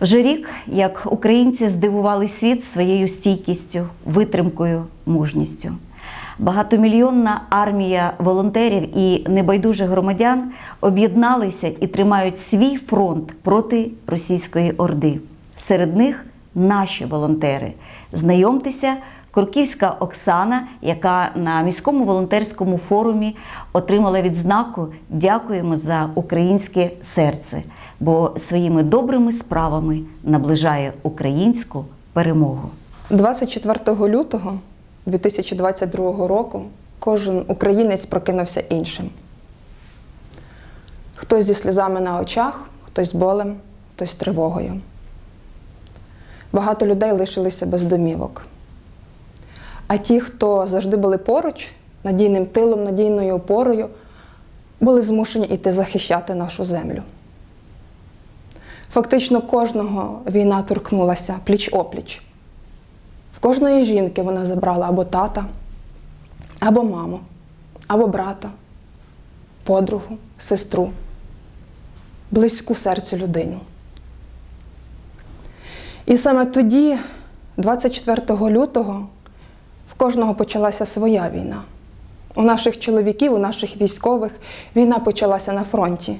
Вже рік, як українці здивували світ своєю стійкістю, витримкою, мужністю. Багатомільйонна армія волонтерів і небайдужих громадян об'єдналися і тримають свій фронт проти російської орди. Серед них наші волонтери. Знайомтеся, Курківська Оксана, яка на міському волонтерському форумі отримала відзнаку Дякуємо за українське серце, бо своїми добрими справами наближає українську перемогу. 24 лютого 2022 року кожен українець прокинувся іншим. Хтось зі сльозами на очах, хтось з болем, хтось з тривогою. Багато людей лишилися без домівок. А ті, хто завжди були поруч, надійним тилом, надійною опорою, були змушені йти захищати нашу землю. Фактично кожного війна торкнулася пліч-опліч. В кожної жінки вона забрала або тата, або маму, або брата, подругу, сестру, близьку серцю людину. І саме тоді, 24 лютого, в кожного почалася своя війна. У наших чоловіків, у наших військових війна почалася на фронті.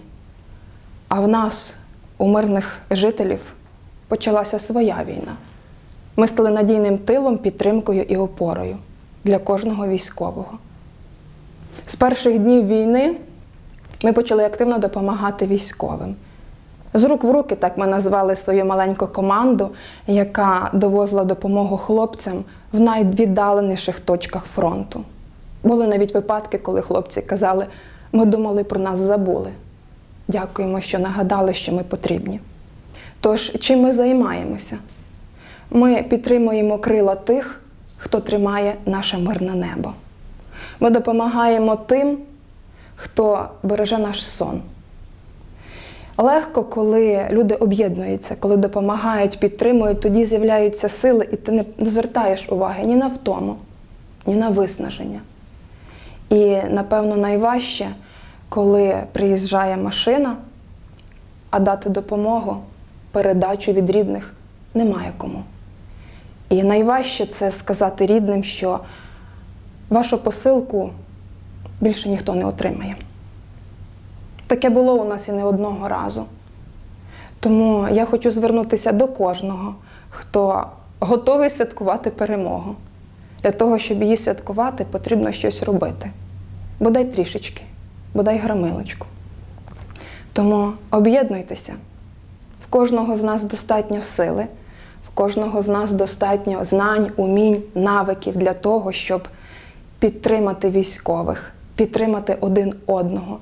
А в нас, у мирних жителів, почалася своя війна. Ми стали надійним тилом, підтримкою і опорою для кожного військового. З перших днів війни ми почали активно допомагати військовим. З рук в руки, так ми назвали свою маленьку команду, яка довозила допомогу хлопцям в найвіддаленіших точках фронту. Були навіть випадки, коли хлопці казали, ми думали про нас забули. Дякуємо, що нагадали, що ми потрібні. Тож, чим ми займаємося? Ми підтримуємо крила тих, хто тримає наше мирне небо. Ми допомагаємо тим, хто береже наш сон. Легко, коли люди об'єднуються, коли допомагають, підтримують, тоді з'являються сили, і ти не звертаєш уваги ні на втому, ні на виснаження. І, напевно, найважче, коли приїжджає машина, а дати допомогу, передачу від рідних немає кому. І найважче це сказати рідним, що вашу посилку більше ніхто не отримає. Таке було у нас і не одного разу. Тому я хочу звернутися до кожного, хто готовий святкувати перемогу. Для того, щоб її святкувати, потрібно щось робити. Бодай трішечки, бодай грамилочку. Тому об'єднуйтеся. В кожного з нас достатньо сили, в кожного з нас достатньо знань, умінь, навиків для того, щоб підтримати військових, підтримати один одного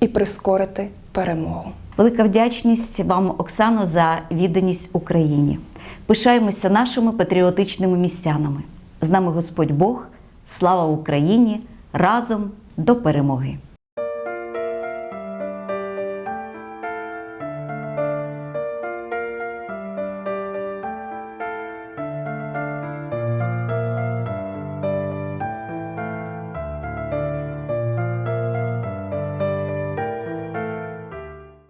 і прискорити перемогу. Велика вдячність вам, Оксано, за відданість Україні. Пишаємося нашими патріотичними містянами. З нами Господь Бог, слава Україні! Разом до перемоги!